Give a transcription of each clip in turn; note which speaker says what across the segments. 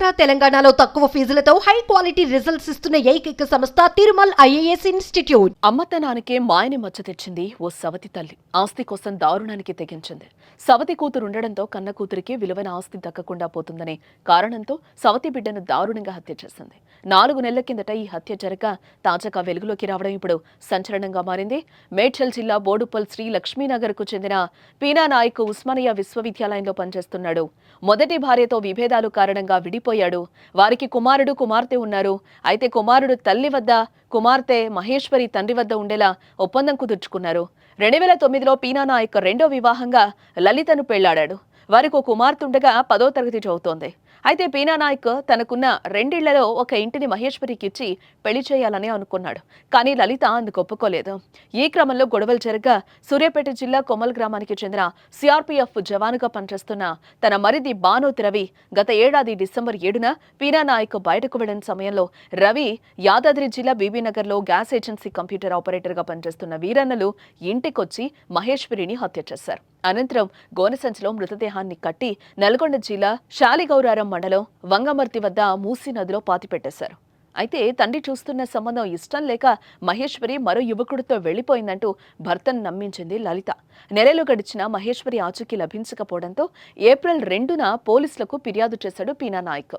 Speaker 1: ఆంధ్ర తెలంగాణలో తక్కువ ఫీజులతో high quality results ఇస్తున్న ఏకైక సంస్థ తిరుమల్ ఐఏఎస్ ఇన్స్టిట్యూట్.
Speaker 2: అమ్మతనానికే మాయని మచ్చ తెచ్చింది ఓ సవతి తల్లి. ఆస్తి కోసం దారుణానికి తెగించింది. సవతి కూతురు ఉండడంతో కన్న కూతురికి విలువైన ఆస్తి దక్కకుండా పోతుందనే కారణంతో సవతి బిడ్డను దారుణంగా హత్య చేసింది. నాలుగు నెలల కిందట ఈ హత్య జరగ తాజాగా వెలుగులోకి రావడం ఇప్పుడు సంచలనంగా మారింది. మేడ్చల్ జిల్లా బోడుపల్ శ్రీ లక్ష్మీనగర్కు చెందిన పీనా నాయక్ ఉస్మానియా విశ్వవిద్యాలయంలో పనిచేస్తున్నాడు. మొదటి భార్యతో విభేదాలు కారణంగా చనిపోయాడు. వారికి కుమారుడు కుమార్తె ఉన్నారు. అయితే కుమారుడు తల్లి వద్ద కుమార్తె మహేశ్వరి తండ్రి వద్ద ఉండేలా ఒప్పందం కుదుర్చుకున్నారు. రెండు వేల తొమ్మిదిలో పీనా యొక్క రెండో వివాహంగా లలితను పెళ్ళాడాడు. వారికి ఒక కుమార్తె ఉండగా పదో తరగతి చదువుతోంది. అయితే పీనానాయక్ తనకున్న రెండిళ్ళలో ఒక ఇంటిని మహేశ్వరికి ఇచ్చి పెళ్ళి చేయాలని అనుకున్నాడు. కానీ లలిత అందుకు ఒప్పుకోలేదు. ఈ క్రమంలో గొడవలు జరగగా సూర్యాపేట జిల్లా కొమల్ గ్రామానికి చెందిన సిఆర్పీఎఫ్ జవానుగా పనిచేస్తున్న తన మరిది బానోత్ రవి గత ఏడాది డిసెంబర్ ఏడున పీనా నాయక్ బయటకు వెళ్ళిన సమయంలో రవి యాదాద్రి జిల్లా బీబీనగర్లో గ్యాస్ ఏజెన్సీ కంప్యూటర్ ఆపరేటర్గా పనిచేస్తున్న వీరన్నలు ఇంటికొచ్చి మహేశ్వరిని హత్య చేశారు. అనంతరం గోనసంచిలో మృతదేహాన్ని కట్టి నల్గొండ జిల్లా శాలిగౌరారం మండలం వంగమర్తి వద్ద మూసీ నదిలో పాతిపెట్టేశారు అయితే తండ్రి చూస్తున్న సంబంధం ఇష్టం లేక మహేశ్వరి మరో యువకుడితో వెళ్ళిపోయిందంటూ భర్తను నమ్మించింది లలిత. నెలలు గడిచిన మహేశ్వరి ఆచూకీ లభించకపోవడంతో ఏప్రిల్ రెండున పోలీసులకు ఫిర్యాదు చేశాడు పీనా నాయక్.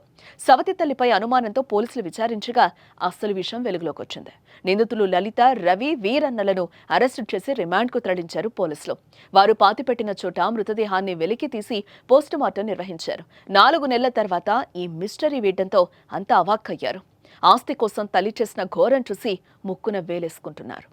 Speaker 2: సవతి తల్లిపై అనుమానంతో పోలీసులు విచారించగా అసలు విషయం వెలుగులోకి వచ్చింది. నిందితులు లలిత రవి వీరన్నలను అరెస్టు చేసి రిమాండ్కు తరలించారు పోలీసులు. వారు పాతిపెట్టిన చోట మృతదేహాన్ని వెలికి తీసి పోస్టుమార్టం నిర్వహించారు. నాలుగు నెలల తర్వాత ఈ మిస్టరీ వీడంతో అంతా అవాక్కయ్యారు. ఆస్తి కోసం తల్లి చేసిన ఘోరం చూసి ముక్కున వేలేసుకుంటున్నారు.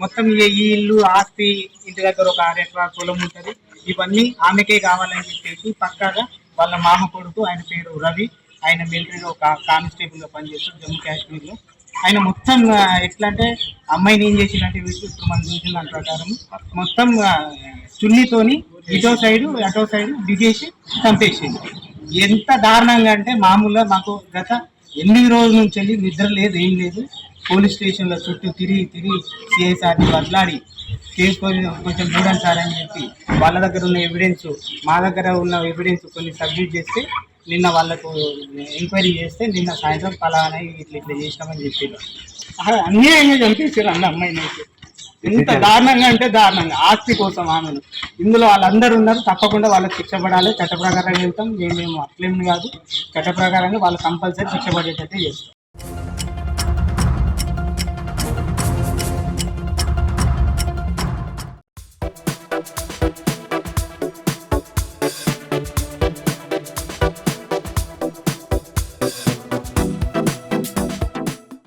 Speaker 3: మొత్తం ఈ ఇల్లు ఆస్తి ఇంటి దగ్గర ఒక ఆరు ఎకరాల పొలం ఉంటుంది. ఇవన్నీ ఆమెకే కావాలని చెప్పేసి పక్కాగా వాళ్ళ మామ కొడుకు ఆయన పేరు రవి ఆయన మిలిటరీలో ఒక కానిస్టేబుల్గా పనిచేస్తాడు జమ్మూ కాశ్మీర్లో ఆయన మొత్తం ఎట్లా అంటే అమ్మాయిని ఏం చేసిందంటే వీళ్ళు ఇప్పుడు మనం చూసిన దాని ప్రకారం మొత్తం చున్నీతోని ఇటో సైడ్ అటో సైడ్ బిగేసి చంపేసింది ఎంత దారుణంగా అంటే మామూలుగా మాకు గత ఎనిమిది రోజుల నుంచి వెళ్ళి నిద్ర లేదు ఏం లేదు. పోలీస్ స్టేషన్లో చుట్టూ తిరిగి తిరిగి సిఐసార్ని బదలాడి కేసు కొంచెం చూడండి సార్ అని చెప్పి వాళ్ళ దగ్గర ఉన్న ఎవిడెన్స్ మా దగ్గర ఉన్న ఎవిడెన్స్ కొన్ని సబ్మిట్ చేస్తే నిన్న వాళ్ళకు ఎంక్వైరీ చేస్తే నిన్న సాయంత్రం పలానా ఇట్లా ఇట్లా చేసినామని చెప్పారు అసలు అన్యాయంగా చంపేసారు అన్న అమ్మాయిని అయితే. ఎంత దారుణంగా అంటే దారుణంగా. ఆస్తి కోసం ఆమెను. ఇందులో వాళ్ళందరూ ఉన్నారు. తప్పకుండా వాళ్ళకి శిక్ష పడాలి. చట్ట ప్రకారంగా వెళ్తాం. మేమేమో అట్లేమి కాదు. చట్ట ప్రకారంగా వాళ్ళు కంపల్సరీ శిక్ష పడేటట్టే చేస్తాం.